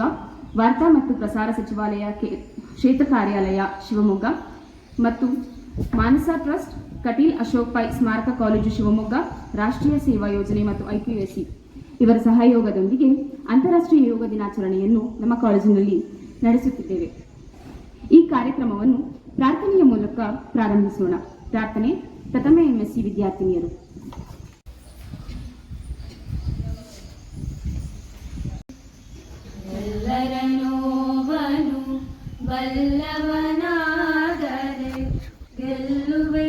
ಶಿವಮೊಗ್ಗ, ವಾರ್ತಾ ಮತ್ತು ಪ್ರಸಾರ ಸಚಿವಾಲಯ ಕ್ಷೇತ್ರ ಕಾರ್ಯಾಲಯ ಶಿವಮೊಗ್ಗ ಮತ್ತು ಮಾನಸ ಟ್ರಸ್ಟ್, ಕಟೀಲ್ ಅಶೋಕ್ ಪೈ ಸ್ಮಾರಕ ಕಾಲೇಜು ಶಿವಮೊಗ್ಗ, ರಾಷ್ಟ್ರೀಯ ಸೇವಾ ಯೋಜನೆ ಮತ್ತು ಐಕ್ಯುಎಸಿ ಇವರ ಸಹಯೋಗದೊಂದಿಗೆ ಅಂತಾರಾಷ್ಟ್ರೀಯ ಯೋಗ ದಿನಾಚರಣೆಯನ್ನು ನಮ್ಮ ಕಾಲೇಜಿನಲ್ಲಿ ನಡೆಸುತ್ತಿದ್ದೇವೆ. ಈ ಕಾರ್ಯಕ್ರಮವನ್ನು ಪ್ರಾರ್ಥನೆಯ ಮೂಲಕ ಪ್ರಾರಂಭಿಸೋಣ. ಪ್ರಾರ್ಥನೆ, ಪ್ರಥಮ ಎಂಎಸ್ಸಿ ವಿದ್ಯಾರ್ಥಿನಿಯರು. ಎಲ್ಲರ ನೋವನು ಬಲ್ಲವನಾದರೆ ಗೆಲ್ಲುವೆ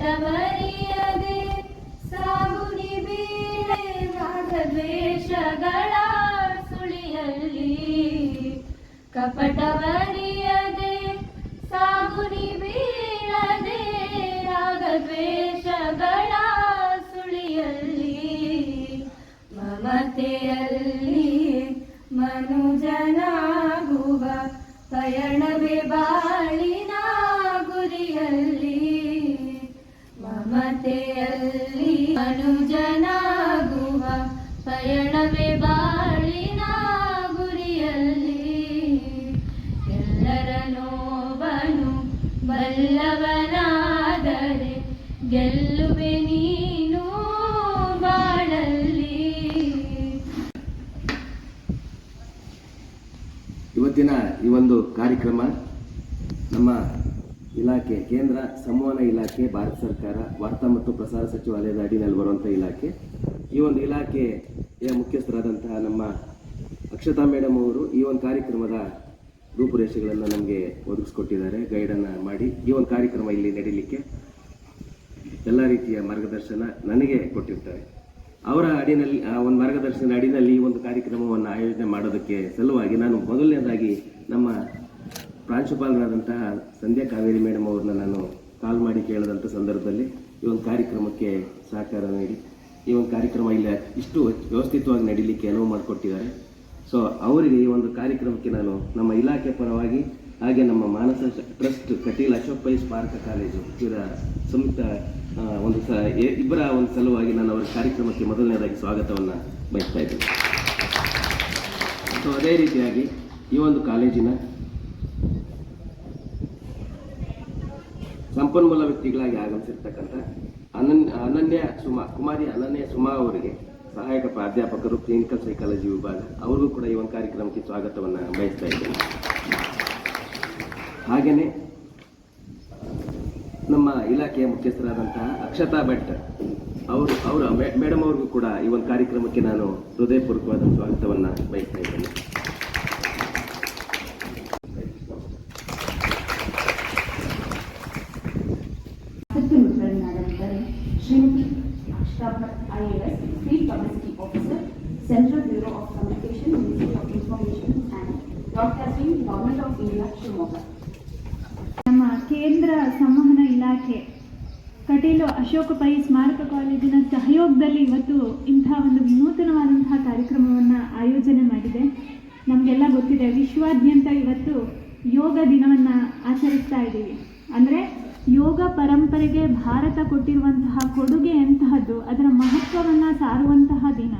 ಕಪಟವರಿಯದೆ ಸಾಗುನಿ ಬೀಳೆ ರಾಗದ್ವೇಷಗಳ ಸುಳಿಯಲ್ಲಿ ಕಪಟವರಿಯದೆ ಸಾಗುನಿ ಬೀಳದೆ ರಾಗದ್ವೇಷಗಳ ಸುಳಿಯಲ್ಲಿ ಮಮತೆಯಲ್ಲಿ ಇವತ್ತಿನ ಈ ಒಂದು ಕಾರ್ಯಕ್ರಮ ನಮ್ಮ ಇಲಾಖೆ, ಕೇಂದ್ರ ಸಂವಹನ ಇಲಾಖೆ, ಭಾರತ ಸರ್ಕಾರ, ವಾರ್ತಾ ಮತ್ತು ಪ್ರಸಾರ ಸಚಿವಾಲಯದ ಅಡಿನಲ್ಲಿ ಬರುವಂಥ ಇಲಾಖೆ. ಈ ಒಂದು ಇಲಾಖೆಯ ಮುಖ್ಯಸ್ಥರಾದಂತಹ ನಮ್ಮ ಅಕ್ಷತಾ ಮೇಡಮ್ ಅವರು ಈ ಒಂದು ಕಾರ್ಯಕ್ರಮದ ರೂಪುರೇಷೆಗಳನ್ನು ನಮಗೆ ಒದಗಿಸ್ಕೊಟ್ಟಿದ್ದಾರೆ ಗೈಡನ್ನು ಮಾಡಿ ಈ ಒಂದು ಕಾರ್ಯಕ್ರಮ ಇಲ್ಲಿ ನಡೀಲಿಕ್ಕೆ ಎಲ್ಲ ರೀತಿಯ ಮಾರ್ಗದರ್ಶನ ನನಗೆ ಕೊಟ್ಟಿರ್ತಾರೆ. ಅವರ ಅಡಿನಲ್ಲಿ, ಆ, ಒಂದು ಮಾರ್ಗದರ್ಶನ ಅಡಿನಲ್ಲಿ ಈ ಒಂದು ಕಾರ್ಯಕ್ರಮವನ್ನು ಆಯೋಜನೆ ಮಾಡೋದಕ್ಕೆ ಸಲುವಾಗಿ ನಾನು ಮೊದಲನೇದಾಗಿ ನಮ್ಮ ಪ್ರಾಂಶುಪಾಲರಾದಂತಹ ಸಂಧ್ಯಾ ಕಾವೇರಿ ಮೇಡಮ್ ಅವ್ರನ್ನ ನಾನು ಕಾಲ್ ಮಾಡಿ ಕೇಳಿದಂಥ ಸಂದರ್ಭದಲ್ಲಿ ಈ ಒಂದು ಕಾರ್ಯಕ್ರಮಕ್ಕೆ ಸಹಕಾರ ನೀಡಿ, ಈ ಒಂದು ಕಾರ್ಯಕ್ರಮ ಇಲ್ಲಿ ಇಷ್ಟು ವ್ಯವಸ್ಥಿತವಾಗಿ ನಡೀಲಿಕ್ಕೆ ಅನುವು ಮಾಡಿಕೊಟ್ಟಿದ್ದಾರೆ. ಸೊ ಅವರಿಗೆ ಈ ಒಂದು ಕಾರ್ಯಕ್ರಮಕ್ಕೆ ನಾನು ನಮ್ಮ ಇಲಾಖೆ ಪರವಾಗಿ ಹಾಗೆ ನಮ್ಮ ಮಾನಸ ಟ್ರಸ್ಟ್ ಕಟೀಲ್ ಅಶೋಕ್ ಪೈ ಸ್ಮಾರಕ ಕಾಲೇಜು ಇದರ ಸಂಯುಕ್ತ ಒಂದು ಸ ಇಬ್ಬರ ಒಂದು ಸಲುವಾಗಿ ನಾನು ಅವರ ಕಾರ್ಯಕ್ರಮಕ್ಕೆ ಮೊದಲನೇದಾಗಿ ಸ್ವಾಗತವನ್ನು ಬಯಸ್ತಾ ಇದ್ದೇನೆ. ಸೊ ಅದೇ ರೀತಿಯಾಗಿ ಈ ಒಂದು ಕಾಲೇಜಿನ ಸಂಪನ್ಮೂಲ ವ್ಯಕ್ತಿಗಳಾಗಿ ಆಗಮಿಸಿರ್ತಕ್ಕಂಥ ಅನನ್, ಅನನ್ಯ ಸುಮಾ, ಕುಮಾರಿ ಅನನ್ಯ ಸುಮಾ ಅವರಿಗೆ ಸಹಾಯಕ ಪ್ರಾಧ್ಯಾಪಕರು ಕ್ಲಿನಿಕಲ್ ಸೈಕಾಲಜಿ ವಿಭಾಗ ಅವ್ರಿಗೂ ಕೂಡ ಈ ಒಂದು ಕಾರ್ಯಕ್ರಮಕ್ಕೆ ಸ್ವಾಗತವನ್ನು ಬಯಸ್ತಾ ಇದ್ದೇನೆ. ಹಾಗೆಯೇ ನಮ್ಮ ಇಲಾಖೆಯ ಮುಖ್ಯಸ್ಥರಾದಂತಹ ಅಕ್ಷತಾ ಭಟ್ ಅವರು ಅವರ ಮೇಡಮ್ ಅವ್ರಿಗೂ ಕೂಡ ಈ ಒಂದು ಕಾರ್ಯಕ್ರಮಕ್ಕೆ ನಾನು ಹೃದಯಪೂರ್ವಕವಾದ ಸ್ವಾಗತವನ್ನು ಬಯಸ್ತಾ ಇದ್ದೇನೆ. Shrimati Akshata Bhat I A S field officer central bureau of communication ministry of information and broadcasting government of India Shivamogga ನಮ್ಮ ಕೇಂದ್ರ ಸಮ ಇಲಾಖೆ. ಕಟೀಲು ಅಶೋಕ ಪೈ ಸ್ಮಾರಕ ಕಾಲೇಜಿನ ಸಹಯೋಗದಲ್ಲಿ ಇವತ್ತು ಇಂಥ ಒಂದು ವಿನೂತನವಾದಂತಹ ಕಾರ್ಯಕ್ರಮವನ್ನು ಆಯೋಜನೆ ಮಾಡಿದೆ. ನಮಗೆಲ್ಲ ಗೊತ್ತಿದೆ, ವಿಶ್ವಾದ್ಯಂತ ಇವತ್ತು ಯೋಗ ದಿನವನ್ನು ಆಚರಿಸ್ತಾ ಇದ್ದೀವಿ. ಅಂದರೆ ಯೋಗ ಪರಂಪರೆಗೆ ಭಾರತ ಕೊಟ್ಟಿರುವಂತಹ ಕೊಡುಗೆ ಎಂತಹದ್ದು, ಅದರ ಮಹತ್ವವನ್ನು ಸಾರುವಂತಹ ದಿನ.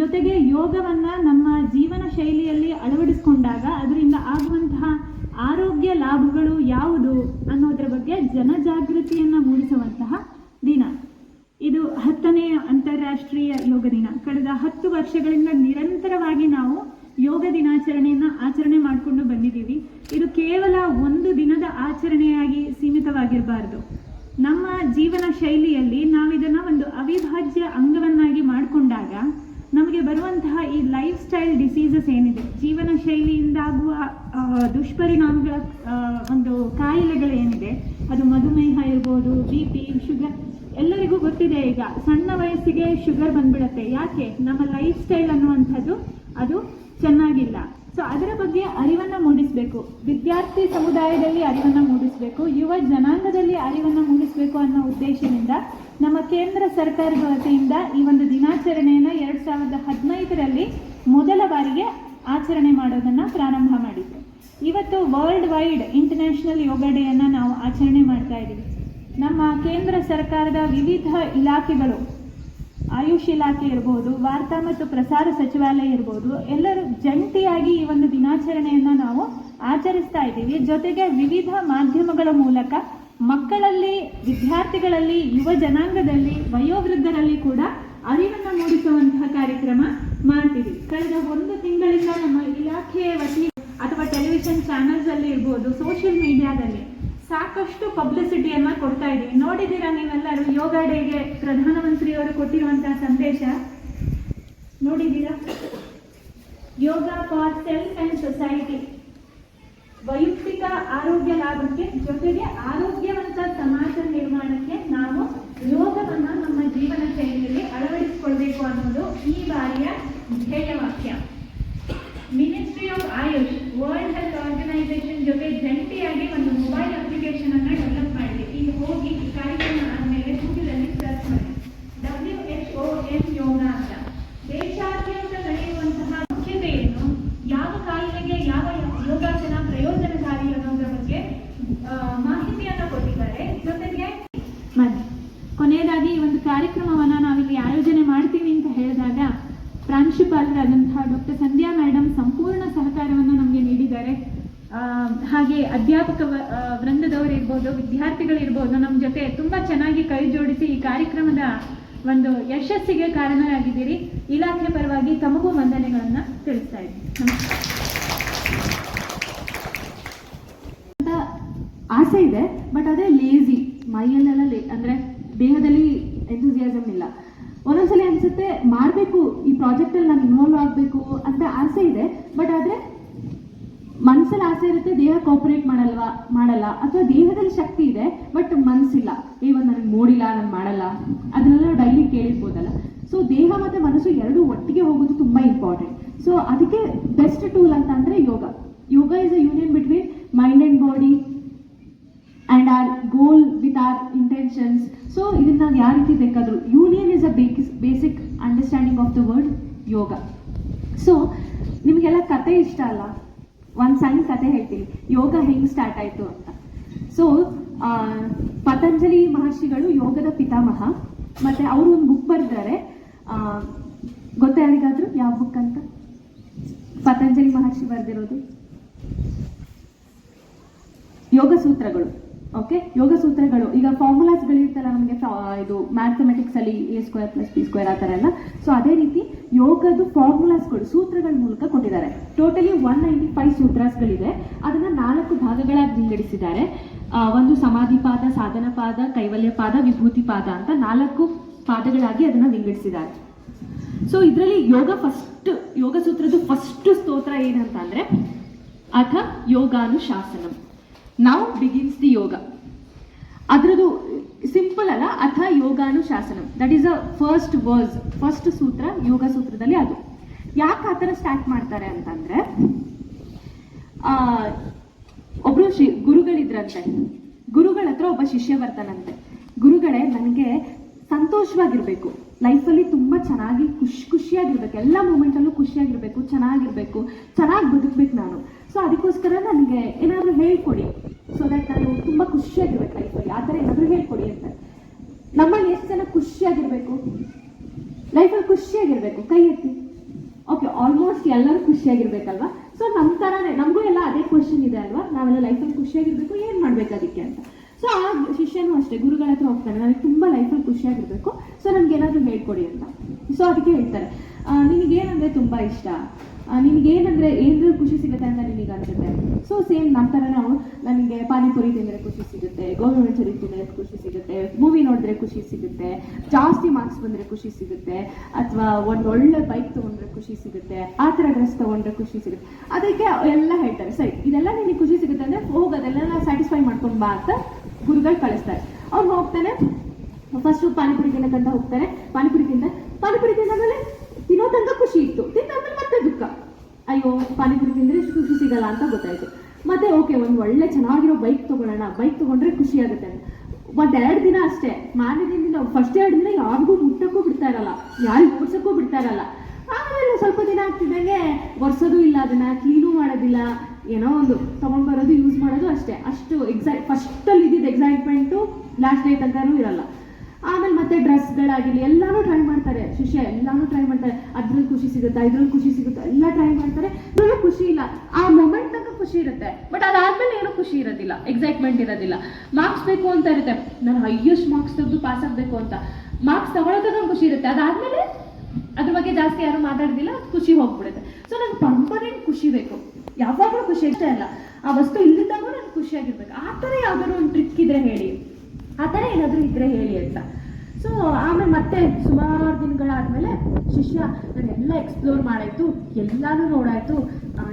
ಜೊತೆಗೆ ಯೋಗವನ್ನು ನಮ್ಮ ಜೀವನ ಶೈಲಿಯಲ್ಲಿ ಅಳವಡಿಸಿಕೊಂಡಾಗ ಅದರಿಂದ ಆಗುವಂತಹ ಆರೋಗ್ಯ ಲಾಭಗಳು ಯಾವುದು ಅನ್ನೋದ್ರ ಬಗ್ಗೆ ಜನಜಾಗೃತಿಯನ್ನು ಮೂಡಿಸುವಂತಹ ದಿನ. ಇದು ಹತ್ತನೆಯ ಅಂತಾರಾಷ್ಟ್ರೀಯ ಯೋಗ ದಿನ. ಕಳೆದ ಹತ್ತು ವರ್ಷಗಳಿಂದ ನಿರಂತರವಾಗಿ ನಾವು ಯೋಗ ದಿನಾಚರಣೆಯನ್ನು ಆಚರಣೆ ಮಾಡಿಕೊಂಡು ಬಂದಿದ್ದೀವಿ. ಇದು ಕೇವಲ ಒಂದು ದಿನದ ಆಚರಣೆಯಾಗಿ ಸೀಮಿತವಾಗಿರಬಾರ್ದು. ನಮ್ಮ ಜೀವನ ಶೈಲಿಯಲ್ಲಿ ನಾವಿದನ್ನು ಈ ಲೈಫ್ ಸ್ಟೈಲ್ ಡಿಸೀಸಸ್ ಏನಿದೆ, ಜೀವನ ಶೈಲಿಯಿಂದಾಗುವ ಆಗುವ ದುಷ್ಪರಿಣಾಮಗಳ ಒಂದು ಕಾಯಿಲೆಗಳೇನಿದೆ ಅದು ಮಧುಮೇಹ ಇರ್ಬೋದು ಬಿ ಪಿ ಶುಗರ್ ಎಲ್ಲರಿಗೂ ಗೊತ್ತಿದೆ ಈಗ. ಸಣ್ಣ ವಯಸ್ಸಿಗೆ ಶುಗರ್ ಬಂದ್ಬಿಡತ್ತೆ. ಯಾಕೆ? ನಮ್ಮ ಲೈಫ್ ಸ್ಟೈಲ್ ಅನ್ನುವಂಥದ್ದು ಅದು ಚೆನ್ನಾಗಿಲ್ಲ. ಸೊ ಅದರ ಬಗ್ಗೆ ಅರಿವನ್ನು ಮೂಡಿಸಬೇಕು. ವಿದ್ಯಾರ್ಥಿ ಸಮುದಾಯದಲ್ಲಿ ಅರಿವನ್ನು ಮೂಡಿಸಬೇಕು. ಯುವ ಜನಾಂಗದಲ್ಲಿ ಅರಿವನ್ನು ಮೂಡಿಸಬೇಕು ಅನ್ನೋ ಉದ್ದೇಶದಿಂದ ನಮ್ಮ ಕೇಂದ್ರ ಸರ್ಕಾರದ ವತಿಯಿಂದ ಈ ಒಂದು ದಿನಾಚರಣೆಯನ್ನು ಎರಡು ಸಾವಿರದ ಹದಿನೈದರಲ್ಲಿ ಮೊದಲ ಬಾರಿಗೆ ಆಚರಣೆ ಮಾಡೋದನ್ನು ಪ್ರಾರಂಭ ಮಾಡಿದ್ರು ಇವತ್ತು ವರ್ಲ್ಡ್ ವೈಡ್ ಇಂಟರ್ನ್ಯಾಷನಲ್ ಯೋಗ ಡೇಯನ್ನು ನಾವು ಆಚರಣೆ ಮಾಡ್ತಾ ಇದ್ದೀವಿ ನಮ್ಮ ಕೇಂದ್ರ ಸರ್ಕಾರದ ವಿವಿಧ ಇಲಾಖೆಗಳು ಆಯುಷ್ ಇಲಾಖೆ ಇರ್ಬೋದು, ವಾರ್ತಾ ಮತ್ತು ಪ್ರಸಾರ ಸಚಿವಾಲಯ ಇರ್ಬೋದು, ಎಲ್ಲರೂ ಜಂಟಿಯಾಗಿ ಈ ಒಂದು ದಿನಾಚರಣೆಯನ್ನು ನಾವು ಆಚರಿಸ್ತಾ ಇದ್ದೀವಿ. ಜೊತೆಗೆ ವಿವಿಧ ಮಾಧ್ಯಮಗಳ ಮೂಲಕ ಮಕ್ಕಳಲ್ಲಿ, ವಿದ್ಯಾರ್ಥಿಗಳಲ್ಲಿ, ಯುವ ಜನಾಂಗದಲ್ಲಿ, ವಯೋವೃದ್ಧರಲ್ಲಿ ಕೂಡ ಅರಿವನ್ನು ಮೂಡಿಸುವಂತಹ ಕಾರ್ಯಕ್ರಮ ಮಾಡ್ತೀವಿ. ಕಳೆದ ಒಂದು ತಿಂಗಳಿಂದ ನಮ್ಮ ಇಲಾಖೆಯ ವತಿ ಅಥವಾ ಟೆಲಿವಿಷನ್ ಚಾನೆಲ್ಸ್ ಅಲ್ಲಿ ಇರ್ಬೋದು ಸೋಷಿಯಲ್ ಮೀಡಿಯಾದಲ್ಲಿ ಸಾಕಷ್ಟು ಪಬ್ಲಿಸಿಟಿಯನ್ನ ಕೊಡ್ತಾ ಇದ್ದೀವಿ ನೋಡಿದ್ದೀರಾ ನೀವೆಲ್ಲರೂ? ಯೋಗ ಡೇಗೆ ಪ್ರಧಾನಮಂತ್ರಿಯವರು ಕೊಟ್ಟಿರುವಂತಹ ಸಂದೇಶ? ನೋಡಿದ್ದೀರಾ? Yoga for self and society. ವೈಯಕ್ತಿಕ ಆರೋಗ್ಯ ಲಾಭಕ್ಕೆ ಜೊತೆಗೆ ಆರೋಗ್ಯವಂತ ಸಮಾಜ ನಿರ್ಮಾಣಕ್ಕೆ ನಾವು ಯೋಗವನ್ನು ನಮ್ಮ ಜೀವನ ಶೈಲಿಯಲ್ಲಿ ಅಳವಡಿಸಿಕೊಳ್ಬೇಕು ಅನ್ನೋದು ಈ ಬಾರಿಯ ಧ್ಯೇಯವಾಕ್ಯ. Ministry of AYUSH world health organisation ಜೊತೆ ಜಂಟಿಯಾಗಿ ಒಂದು ಮೊಬೈಲ್ ಅಪ್ಲಿಕೇಶನ್ ಅನ್ನ ಡೆವಲಪ್ ಮಾಡಿದೆ. ಈಗ ಹೋಗಿ ಕಾರ್ಯಕ್ರಮ ಆದಮೇಲೆ ಗೂಗಲಲ್ಲಿ ಸರ್ಚ್ ಮಾಡಿ W H O N yoga ಅಂತ ದೇಶಾದ್ಯಂತ ನಡೆಯುವಂತಹ ಮುಖ್ಯತೆ ಏನು ಯಾವ ಕಾಯಿಲೆಗೆ ಯಾವ ಯೋಗಾಸನ ಪ್ರಯೋಜನಕಾರಿ ಅನ್ನೋದ್ರ ಬಗ್ಗೆ ಆ, ಮಾಹಿತಿಯನ್ನ ಕೊಟ್ಟಿದ್ದಾರೆ ಜೊತೆಗೆ ಬನ್ನಿ ಕೊನೆಯದಾಗಿ ಈ ಒಂದು ಕಾರ್ಯಕ್ರಮವನ್ನ ನಾವಿಲ್ಲಿ ಆಯೋಜನೆ ಮಾಡ್ತೀವಿ ಅಂತ ಹೇಳಿದಾಗ ಪ್ರಾಂಶುಪಾಲರಾದಂತಹ ಡಾಕ್ಟರ್ ಸಂಧ್ಯಾ ಮೇಡಮ್ ಸಂಪೂರ್ಣ ಸಹಕಾರವನ್ನು ನಮಗೆ ನೀಡಿದ್ದಾರೆ ಆ, ಹಾಗೆ ಅಧ್ಯಾಪಕ ವೃಂದದವರು ಇರ್ಬೋದು, ವಿದ್ಯಾರ್ಥಿಗಳು ವಿದ್ಯಾರ್ಥಿಗಳಿರ್ಬೋದು ನಮ್ಮ ಜೊತೆ ತುಂಬ ಚೆನ್ನಾಗಿ ಕೈ ಜೋಡಿಸಿ ಈ ಕಾರ್ಯಕ್ರಮದ ಒಂದು ಯಶಸ್ಸಿಗೆ ಕಾರಣರಾಗಿದ್ದೀರಿ. ಇಲಾಖೆ ಪರವಾಗಿ ತಮಗೂ ವಂದನೆಗಳನ್ನು ತಿಳಿಸ್ತಾ ಇದ್ದೀನಿ. ನಮಸ್ಕಾರ ಅಂತ ಆಸೆ ಇದೆ ಬಟ್ ಅದೇ ಲೇಜಿ ಮೈಯಲ್ಲೆಲ್ಲ ಲೇ ಅಂದರೆ ದೇಹದಲ್ಲಿ ಎಂಥೂಸಿಯಾಸಮ್ ಇಲ್ಲ ಒಂದೊಂದ್ಸಲಿ ಅನ್ಸುತ್ತೆ ಮಾಡಬೇಕು ಈ ಪ್ರಾಜೆಕ್ಟಲ್ಲಿ ನಾನು ಇನ್ವಾಲ್ವ್ ಆಗಬೇಕು ಅಂತ ಆಸೆ ಇದೆ ಬಟ್ ಆದರೆ ಮನಸ್ಸಲ್ಲಿ ಆಸೆ ಇರುತ್ತೆ ದೇಹ ಕೋಪರೇಟ್ ಮಾಡಲ್ವಾ ಮಾಡಲ್ಲ ಅಥವಾ ದೇಹದಲ್ಲಿ ಶಕ್ತಿ ಇದೆ ಬಟ್ ಮನಸ್ಸಿಲ್ಲ ಒಂದು ನನಗೆ ಮೂಡಿಲ್ಲ ನಾನು ಮಾಡಲ್ಲ. ಅದನ್ನೆಲ್ಲ ಡೈಲಿ ಕೇಳಿರ್ಬೋದಲ್ಲ? ಸೊ ದೇಹ ಮತ್ತು ಮನಸ್ಸು ಎರಡೂ ಒಟ್ಟಿಗೆ ಹೋಗೋದು ತುಂಬ ಇಂಪಾರ್ಟೆಂಟ್ ಸೊ ಅದಕ್ಕೆ ಬೆಸ್ಟ್ ಟೂಲ್ ಅಂತ ಅಂದರೆ yoga. Yoga is a union between mind and body and our goal with our intentions so ಇದನ್ನ ನಾವು ಯಾವ ರೀತಿ ಬೇಕಾದರೂ union is a basic understanding of the word yoga so ನಿಮಗೆಲ್ಲ ಕತೆ ಇಷ್ಟ ಅಲ್ಲ? ಒಂದು ಸಣ್ಣ ಕತೆ ಹೇಳ್ತೀನಿ. ಯೋಗ ಹೆಂಗೆ ಸ್ಟಾರ್ಟ್ ಆಯಿತು ಅಂತ. ಸೊ ಪತಂಜಲಿ ಮಹರ್ಷಿಗಳು ಯೋಗದ ಪಿತಾಮಹ. ಮತ್ತೆ ಅವರು ಒಂದು ಬುಕ್ ಬರೆದಿದ್ದಾರೆ. ಗೊತ್ತಾ ಯಾರಿಗಾದರೂ? ಯಾವ ಬುಕ್ ಅಂತ? ಪತಂಜಲಿ ಮಹರ್ಷಿ ಬರೆದಿರೋದು. ಯೋಗ ಸೂತ್ರಗಳು. ಓಕೆ ಯೋಗ ಸೂತ್ರಗಳು. ಈಗ ಫಾರ್ಮುಲಾಸ್ಗಳಿರ್ತಲ್ಲ ನಮಗೆ ಇದು ಮ್ಯಾಥಮೆಟಿಕ್ಸ್ ಅಲ್ಲಿ A square plus B square ಆ ಥರ ಎಲ್ಲ. ಸೊ ಅದೇ ರೀತಿ ಯೋಗದ ಫಾರ್ಮುಲಾಸ್ಗಳು ಸೂತ್ರಗಳ ಮೂಲಕ ಕೊಟ್ಟಿದ್ದಾರೆ. ಟೋಟಲಿ ಒನ್ ನೈಂಟಿ ಫೈವ್ ಸೂತ್ರಸ್ಗಳಿದೆ. ಅದನ್ನ ನಾಲ್ಕು ಭಾಗಗಳಾಗಿ ವಿಂಗಡಿಸಿದ್ದಾರೆ. ಒಂದು ಸಮಾಧಿ ಪಾದ, ಸಾಧನ ಪಾದ, ಕೈವಲ್ಯ ಪಾದ, ವಿಭೂತಿ ಪಾದ ಅಂತ ನಾಲ್ಕು ಪಾದಗಳಾಗಿ ಅದನ್ನ ವಿಂಗಡಿಸಿದ್ದಾರೆ. ಸೊ ಇದರಲ್ಲಿ ಯೋಗ ಫಸ್ಟ್ ಯೋಗ ಸೂತ್ರದ ಫಸ್ಟ್ ಸ್ತೋತ್ರ ಏನಂತ ಅಂದ್ರೆ ಅಥ ಯೋಗಾನುಶಾಸನಂ. ನಾವು ಬಿಗಿನ್ಸ್ ದಿ ಯೋಗ ಅದರದು ಸಿಂಪಲ್ ಅಲ್ಲ, ಅಥ ಯೋಗಾನುಶಾಸನಂ. That is a first verse first sutra yoga ಸೂತ್ರದಲ್ಲಿ ಅದು. ಯಾಕೆ ಆ ಥರ ಸ್ಟಾರ್ಟ್ ಮಾಡ್ತಾರೆ ಅಂತಂದ್ರೆ ಒಬ್ರು ಶಿ, ಗುರುಗಳಿದ್ರಂತೆ. ಗುರುಗಳ ಹತ್ರ ಒಬ್ಬ ಶಿಷ್ಯ ಬರ್ತಾನಂತೆ ಗುರುಗಳೇ ನನಗೆ ಸಂತೋಷವಾಗಿರ್ಬೇಕು. ಲೈಫಲ್ಲಿ ತುಂಬ ಚೆನ್ನಾಗಿ ಖುಷಿ, ಖುಷಿಯಾಗಿರ್ಬೇಕು. ಎಲ್ಲ ಮೂಮೆಂಟಲ್ಲೂ ಖುಷಿಯಾಗಿರ್ಬೇಕು, ಚೆನ್ನಾಗಿರ್ಬೇಕು, ಚೆನ್ನಾಗಿ ಬದುಕ್ಬೇಕು ನಾನು. ಸೊ ಅದಕ್ಕೋಸ್ಕರ ನನಗೆ ಏನಾದರೂ ಹೇಳ್ಕೊಡಿ. ಸೊ ದಟ್ ನಾನು ತುಂಬ ಖುಷಿಯಾಗಿರ್ಬೇಕು ಲೈಫಲ್ಲಿ. ಆ ಥರ ಏನಾದರೂ ಹೇಳ್ಕೊಡಿ ಅಂತ. ನಮ್ಮಲ್ಲಿ ಎಷ್ಟು ಜನ ಖುಷಿಯಾಗಿರ್ಬೇಕು? ಲೈಫಲ್ಲಿ ಖುಷಿಯಾಗಿರ್ಬೇಕು. ಕೈ ಎತ್ತಿ. ಓಕೆ ಆಲ್ಮೋಸ್ಟ್ ಎಲ್ಲರೂ ಖುಷಿಯಾಗಿರ್ಬೇಕಲ್ವಾ? ಸೊ ನಮ್ಮ ಥರನೇ ನಮಗೂ ಎಲ್ಲ ಅದೇ ಕ್ವಶನ್ ಇದೆ ಅಲ್ವಾ? ನಾವೆಲ್ಲ ಲೈಫಲ್ಲಿ ಖುಷಿಯಾಗಿರ್ಬೇಕು, ಏನು ಮಾಡ್ಬೇಕು ಅದಕ್ಕೆ ಅಂತ. ಸೊ ಆ ಶಿಷ್ಯನೂ ಅಷ್ಟೇ, ಗುರುಗಳ ಹತ್ರ ಹೋಗ್ತಾರೆ. ನನಗೆ ತುಂಬ ಲೈಫಲ್ಲಿ ಖುಷಿಯಾಗಿರ್ಬೇಕು. ಸೊ ನನಗೆ ಏನಾದರೂ ಹೇಳ್ಕೊಡಿ ಅಂತ. ಸೊ ಅದಕ್ಕೆ ಹೇಳ್ತಾರೆ. ನಿನಗೇನಂದ್ರೆ ತುಂಬ ಇಷ್ಟ? ನಿನಗೇನಂದ್ರೆ ಏನಾದ್ರೂ ಖುಷಿ ಸಿಗುತ್ತೆ ಅಂತ ನಿನಗೆ ಅನ್ಸುತ್ತೆ? ಸೊ ಸೇಮ್ ನಮ್ಮ ಥರ ನಾವು ನನಗೆ ಪಾನಿಪುರಿ ತಿಂದರೆ ಖುಷಿ ಸಿಗುತ್ತೆ ಗೋಬಿ ಮಂಚೂರಿ ತಿಂದರೆ ಖುಷಿ ಸಿಗುತ್ತೆ ಮೂವಿ ನೋಡಿದ್ರೆ ಖುಷಿ ಸಿಗುತ್ತೆ, ಜಾಸ್ತಿ ಮಾರ್ಕ್ಸ್ ಬಂದರೆ ಖುಷಿ ಸಿಗುತ್ತೆ, ಅಥವಾ ಒಂದು ಒಳ್ಳೆ ಬೈಕ್ ತೊಗೊಂಡ್ರೆ ಖುಷಿ ಸಿಗುತ್ತೆ, ಆ ಥರ ಡ್ರೆಸ್ ತೊಗೊಂಡ್ರೆ ಖುಷಿ ಸಿಗುತ್ತೆ. ಅದಕ್ಕೆ ಎಲ್ಲ ಹೇಳ್ತಾರೆ, ಸರಿ, ಇದೆಲ್ಲ ನಿನಗೆ ಖುಷಿ ಸಿಗುತ್ತೆ ಅಂದರೆ ಹೋಗಿ ಅದೆಲ್ಲ ಸ್ಯಾಟಿಸ್ಫೈ ಮಾಡ್ಕೊಂಡು ಬಾ ಅಂತ ಗುರುಗಳು ಕಳಿಸ್ತಾರೆ. ಅವ್ರು ಹೋಗ್ತಾನೆ ಫಸ್ಟು ಪಾನಿಪುರಿ ತಿನ್ನಕ್ಕಂತ ಹೋಗ್ತಾರೆ, ಪಾನಿಪುರಿ ತಿಂದ, ಪಾನಿಪುರಿ ತಿಂದಾದ್ಮೇಲೆ ತಿನ್ನೋ ತನಕ ಖುಷಿ ಇತ್ತು. ತಿಂದಾದ್ಮೇಲೆ ಮತ್ತೆ ದುಃಖ. ಅಯ್ಯೋ, ಪಾನಿಪುರಿ ತಿಂದ್ರೆ ಖುಷಿ ಸಿಗಲ್ಲ ಅಂತ ಗೊತ್ತಾಯ್ತು. ಮತ್ತೆ ಓಕೆ ಒಂದು ಒಳ್ಳೆ ಚೆನ್ನಾಗಿರೋ ಬೈಕ್ ತಗೊಳ್ಳೋಣ. ಬೈಕ್ ತಗೊಂಡ್ರೆ ಖುಷಿ ಆಗುತ್ತೆ ಒಂದ್ ಒಂದೆರಡು ದಿನ ಅಷ್ಟೇ. ಮಾರನೇ ದಿನ ಫಸ್ಟ್ ಎರಡು ದಿನ ಯಾರಿಗೂ ಮುಟ್ಟಕ್ಕೂ ಬಿಡ್ತಾ ಇರಲ್ಲ. ಯಾರಿಗೂ ಓಡ್ಸಕ್ಕೂ ಬಿಡ್ತಾ ಇರಲ್ಲ. ಆಮೇಲೆ ಸ್ವಲ್ಪ ದಿನ ಆಗ್ತಿದ್ದಂಗೆ ಒರೆಸೋದು ಇಲ್ಲ, ಅದನ್ನ ಕ್ಲೀನು ಮಾಡೋದಿಲ್ಲ. ಏನೋ ಒಂದು ತಗೊಂಡ್ ಬರೋದು ಯೂಸ್ ಮಾಡೋದು ಅಷ್ಟೇ. ಅಷ್ಟು ಎಕ್ಸೈ ಫಸ್ಟಲ್ಲಿ ಇದ್ದಿದ್ದು ಎಕ್ಸೈಟ್ಮೆಂಟು ಲಾಸ್ಟ್ ಡೇ ತನಕನೂ ಇರಲ್ಲ. ಆಮೇಲೆ ಮತ್ತೆ ಡ್ರೆಸ್ಗಳಾಗಿರಲಿ, ಎಲ್ಲಾನು ಟ್ರೈ ಮಾಡ್ತಾರೆ. ಶಿಷ್ಯ ಎಲ್ಲಾನು ಟ್ರೈ ಮಾಡ್ತಾರೆ. ಅದ್ರಲ್ಲಿ ಖುಷಿ ಸಿಗುತ್ತಾ ಇದ್ರಲ್ಲಿ ಖುಷಿ ಸಿಗುತ್ತಾ, ಎಲ್ಲ ಟ್ರೈ ಮಾಡ್ತಾರೆ. ನಮಗೆ ಖುಷಿ ಇಲ್ಲ. ಆ ಮೊಮೆಂಟ್ ತನಕ ಖುಷಿ ಇರುತ್ತೆ. ಬಟ್ ಅದಾದ್ಮೇಲೆ ಏನೂ ಖುಷಿ ಇರೋದಿಲ್ಲ ಎಕ್ಸೈಟ್ಮೆಂಟ್ ಇರೋದಿಲ್ಲ. ಮಾರ್ಕ್ಸ್ ಬೇಕು ಅಂತ ಇರುತ್ತೆ. ನಾನು ಹೈಯೆಸ್ಟ್ ಮಾರ್ಕ್ಸ್ ತೆಗೆದು ಪಾಸ್ ಆಗಬೇಕು ಅಂತ. ಮಾರ್ಕ್ಸ್ ತಗೊಳ್ಳೋದಾಗ ಖುಷಿ ಇರುತ್ತೆ. ಅದಾದ್ಮೇಲೆ ಅದ್ರ ಬಗ್ಗೆ ಜಾಸ್ತಿ ಯಾರು ಮಾತಾಡೋದಿಲ್ಲ, ಖುಷಿ ಹೋಗ್ಬಿಡುತ್ತೆ. ಸೊ ನಂಗೆ ಪರ್ಮನೆಂಟ್ ಖುಷಿ ಬೇಕು. ಯಾವಾಗಲೂ ಖುಷಿ ಅಷ್ಟೇ ಅಲ್ಲ. ಆ ವಸ್ತು ಇಲ್ಲಿದ್ದಾಗ ನಾನು ಖುಷಿಯಾಗಿರ್ಬೇಕು ಆ ಥರ ಯಾವ್ದಾದ್ರು ಒಂದು ಟ್ರಿಕ್ ಇದೆ ಹೇಳಿ. ಆ ಥರ ಏನಾದರೂ ಇದ್ರೆ ಹೇಳಿ ಅಂತ. ಸೊ ಆಮೇಲೆ ಮತ್ತೆ ಸುಮಾರು ದಿನಗಳಾದ್ಮೇಲೆ ಶಿಷ್ಯ ನಾನೆಲ್ಲ ಎಕ್ಸ್ಪ್ಲೋರ್ ಮಾಡಾಯ್ತು, ಎಲ್ಲಾನು ನೋಡಾಯ್ತು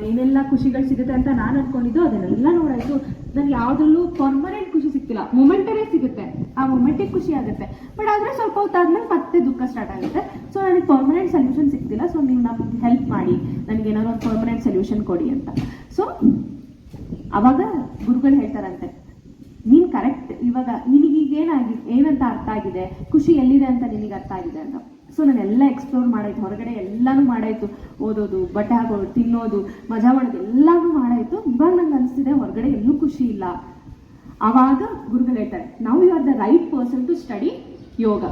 ಏನೆಲ್ಲ ಖುಷಿಗಳು ಸಿಗುತ್ತೆ ಅಂತ ನಾನು ಅನ್ಕೊಂಡಿದ್ದು ಅದನ್ನೆಲ್ಲ ನೋಡಾಯ್ತು. ನನಗೆ ಯಾವುದ್ರಲ್ಲೂ ಪರ್ಮನೆಂಟ್ ಖುಷಿ ಸಿಗ್ತಿಲ್ಲ ಮೊಮೆಂಟರೇ ಸಿಗುತ್ತೆ. ಆ ಮೊಮೆಂಟಿಗೆ ಖುಷಿ ಆಗುತ್ತೆ. ಬಟ್ ಆದರೆ ಸ್ವಲ್ಪ ಹೊತ್ತಾದ್ಮೇಲೆ ಮತ್ತೆ ದುಃಖ ಸ್ಟಾರ್ಟ್ ಆಗುತ್ತೆ. ಸೊ ನನಗೆ ಪರ್ಮನೆಂಟ್ ಸೊಲ್ಯೂಷನ್ ಸಿಗ್ತಿಲ್ಲ ಸೊ ನೀವು ನಮ್ಗೆ ಹೆಲ್ಪ್ ಮಾಡಿ. ನನಗೆ ಏನಾದ್ರು ಒಂದು ಪರ್ಮನೆಂಟ್ ಸೊಲ್ಯೂಷನ್ ಕೊಡಿ ಅಂತ. ಸೊ ಅವಾಗ ಗುರುಗಳು ಹೇಳ್ತಾರಂತೆ ನೀನ್ ಕರೆಕ್ಟ್ ಇವಾಗ ನಿನಗೀಗ ಏನಾಗಿ, ಏನಂತ ಅರ್ಥ ಆಗಿದೆ? ಖುಷಿ ಎಲ್ಲಿದೆ ಅಂತ ನಿನಗೆ ಅರ್ಥ ಆಗಿದೆ ಅಂತ. ಸೊ ನಾನು ಎಲ್ಲ ಎಕ್ಸ್ಪ್ಲೋರ್ ಮಾಡಾಯ್ತು. ಹೊರಗಡೆ ಎಲ್ಲಾನು ಮಾಡಾಯ್ತು. ಓದೋದು, ಬಟ್ಟೆ ಹಾಕೋದು, ತಿನ್ನೋದು, ಮಜಾ ಮಾಡೋದು ಎಲ್ಲಾನು ಮಾಡಾಯ್ತು. ಇವಾಗ ನಂಗೆ ಅನಿಸ್ತಿದೆ ಹೊರಗಡೆ ಎಲ್ಲೂ ಖುಷಿ ಇಲ್ಲ. ಆವಾಗ ಗುರುಗಳು ಹೇಳ್ತಾರೆ ನಾವು you are the right person to study yoga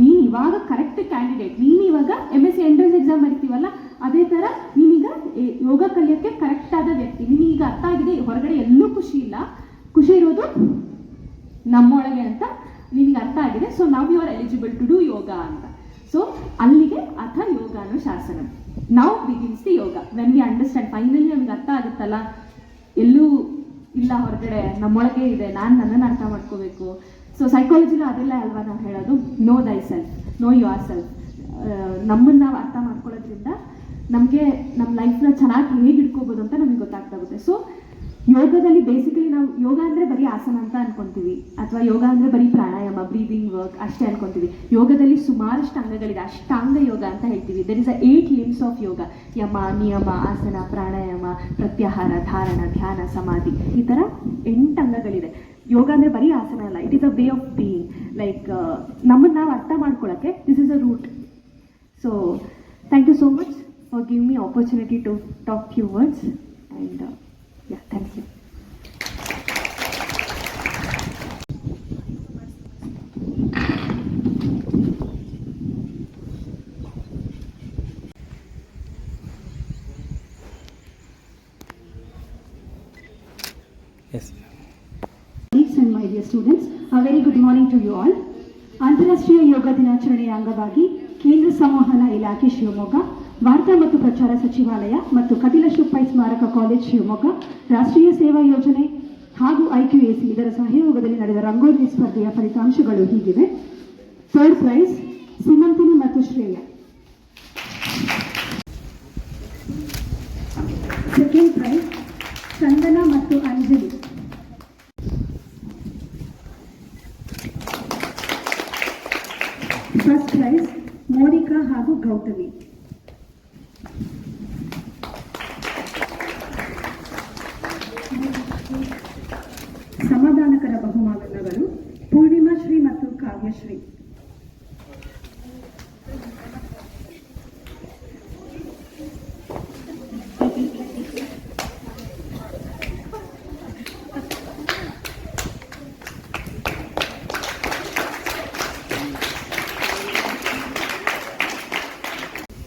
ನೀನು ಇವಾಗ ಕರೆಕ್ಟ್ ಕ್ಯಾಂಡಿಡೇಟ್ ನೀನು ಇವಾಗ M S C entrance exam ಬರಿತೀವಲ್ಲ, ಅದೇ ಥರ ನೀನೀಗ ಯೋಗ ಕಲಿಯೋಕ್ಕೆ ಕರೆಕ್ಟ್ ಆದ ವ್ಯಕ್ತಿ. ನಿನಗೀಗ ಅರ್ಥ ಆಗಿದೆ, ಹೊರಗಡೆ ಎಲ್ಲೂ ಖುಷಿ ಇಲ್ಲ. ಖುಷಿ ಇರೋದು ನಮ್ಮೊಳಗೆ ಅಂತ ನಿನಗೆ ಅರ್ಥ ಆಗಿದೆ. ಸೊ ನಾವು you are eligible to do yoga ಅಂತ. ಸೊ ಅಲ್ಲಿಗೆ ಅಥ ಯೋಗ ಅನ್ನೋ ಶಾಸನ. ನಾವು begins the yoga. When we understand finally ನಮ್ಗೆ ಅರ್ಥ ಆಗುತ್ತಲ್ಲ? ಎಲ್ಲೂ ಇಲ್ಲ ಹೊರಗಡೆ, ನಮ್ಮೊಳಗೆ ಇದೆ, ನಾನು ನನ್ನನ್ನು ಅರ್ಥ ಮಾಡ್ಕೋಬೇಕು. ಸೊ ಸೈಕಾಲಜಿಲೂ ಅದೆಲ್ಲ ಅಲ್ವಾ ನಾವು ಹೇಳೋದು? ನೋ ದೈ ಸೆಲ್ಫ್ ನೋ ಯುವರ್ ಸೆಲ್ಫ್ ನಮ್ಮನ್ನು ನಾವು ಅರ್ಥ ಮಾಡ್ಕೊಳ್ಳೋದ್ರಿಂದ ನಮಗೆ ನಮ್ಮ ಲೈಫ್ನ ಚೆನ್ನಾಗಿ ಹೇಗೆ ಇಟ್ಕೋಬೋದು ಅಂತ ನಮಗೆ ಗೊತ್ತಾಗ್ತಾ ಹೋಗುತ್ತೆ. ಸೊ ಯೋಗದಲ್ಲಿ ಬೇಸಿಕಲಿ ನಾವು ಯೋಗ ಅಂದರೆ ಬರೀ ಆಸನ ಅಂತ ಅನ್ಕೊಂತೀವಿ. ಅಥವಾ ಯೋಗ ಅಂದರೆ ಬರೀ ಪ್ರಾಣಾಯಾಮ ಬ್ರೀದಿಂಗ್ ವರ್ಕ್ ಅಷ್ಟೇ ಅನ್ಕೊಂತೀವಿ. ಯೋಗದಲ್ಲಿ ಸುಮಾರಷ್ಟು ಅಂಗಗಳಿದೆ. ಅಷ್ಟಾಂಗ ಯೋಗ ಅಂತ ಹೇಳ್ತೀವಿ. There is a eight limbs of yoga yama, niyama, asana, pranayama, ಪ್ರತ್ಯಾಹಾರ, ಧಾರಣ, ಧ್ಯಾನ, ಸಮಾಧಿ. ಈ ಥರ ಎಂಟು ಅಂಗಗಳಿದೆ. ಯೋಗ ಅಂದರೆ ಬರೀ ಆಸನ ಅಲ್ಲ. It is a way of being like ನಮ್ಮನ್ನ ನಾವು ಅರ್ಥ ಮಾಡ್ಕೊಳ್ಳೋಕ್ಕೆ this is a root so thank you so much for give me opportunity to talk you words and Yeah thank you yes colleagues and my dear students, a very good morning to you all. ಅಂತಾರಾಷ್ಟ್ರೀಯ ಯೋಗ ದಿನಾಚರಣೆಯ ಅಂಗವಾಗಿ ಕೇಂದ್ರ ಸಂವಹನ ಇಲಾಖೆ ಶಿವಮೊಗ್ಗ ವಾರ್ತಾ ಮತ್ತು ಪ್ರಚಾರ ಸಚಿವಾಲಯ ಮತ್ತು ಕಪಿಲ ಶುಪ್ಪೈ ಸ್ಮಾರಕ ಕಾಲೇಜ್ ಶಿವಮೊಗ್ಗ, ರಾಷ್ಟ್ರೀಯ ಸೇವಾ ಯೋಜನೆ ಹಾಗೂ ಐಕ್ಯುಎಸಿ ಇದರ ಸಹಯೋಗದಲ್ಲಿ ನಡೆದ ರಂಗೋಲಿ ಸ್ಪರ್ಧೆಯ ಫಲಿತಾಂಶಗಳು ಹೀಗಿವೆ. ಥರ್ಡ್ ಪ್ರೈಸ್ ಸಿಮಂತಿನಿ ಮತ್ತು ಶ್ರೇಯ. ಸಮಾಧಾನಕರ ಬಹುಮಾನಗಳು ಪೂರ್ಣಿಮಾಶ್ರೀ ಮತ್ತು ಕಾವ್ಯಶ್ರೀ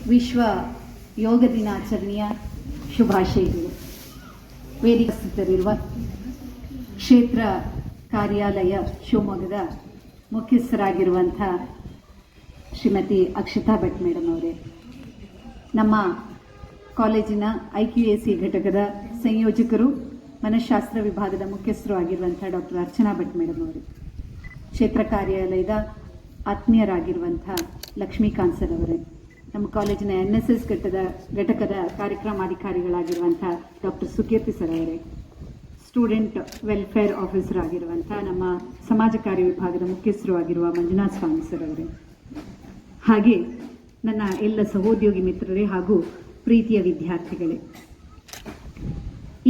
ವಿಶ್ವ ಯೋಗ ದಿನಾಚರಣೆಯ ಶುಭಾಶಯಗಳು. ವೇದಿಕರಿರುವ ಕ್ಷೇತ್ರ ಕಾರ್ಯಾಲಯ ಶಿವಮೊಗ್ಗದ ಮುಖ್ಯಸ್ಥರಾಗಿರುವಂಥ ಶ್ರೀಮತಿ ಅಕ್ಷತಾ ಭಟ್ ಮೇಡಮ್ ಅವರೇ, ನಮ್ಮ ಕಾಲೇಜಿನ ಐ ಕ್ಯೂ ಎ ಸಿ ಘಟಕದ ಸಂಯೋಜಕರು, ಮನಃಶಾಸ್ತ್ರ ವಿಭಾಗದ ಮುಖ್ಯಸ್ಥರು ಆಗಿರುವಂಥ ಡಾಕ್ಟರ್ ಅರ್ಚನಾ ಭಟ್ ಮೇಡಮ್ ಅವರು, ಕ್ಷೇತ್ರ ಕಾರ್ಯಾಲಯದ ಆತ್ಮೀಯರಾಗಿರುವಂಥ ಲಕ್ಷ್ಮೀಕಾಂತ್ ಸರ್ ಅವರೇ ನಮ್ಮ ಕಾಲೇಜಿನ ಎನ್ ಎಸ್ ಎಸ್ ಘಟಕದ ಘಟಕದ ಕಾರ್ಯಕ್ರಮಾಧಿಕಾರಿಗಳಾಗಿರುವಂಥ ಡಾಕ್ಟರ್ ಸುಕೀರ್ತಿ ಸರ್ ಅವರೇ ಸ್ಟೂಡೆಂಟ್ ವೆಲ್ಫೇರ್ ಆಫೀಸರ್ ಆಗಿರುವಂಥ ನಮ್ಮ ಸಮಾಜ ಕಾರ್ಯ ವಿಭಾಗದ ಮುಖ್ಯಸ್ಥರು ಆಗಿರುವ ಮಂಜುನಾಥ್ ಸ್ವಾಮಿ ಸರ್ ಅವರೇ. ಹಾಗೆ ನನ್ನ ಎಲ್ಲ ಸಹೋದ್ಯೋಗಿ ಮಿತ್ರರೇ ಹಾಗೂ ಪ್ರೀತಿಯ ವಿದ್ಯಾರ್ಥಿಗಳೇ.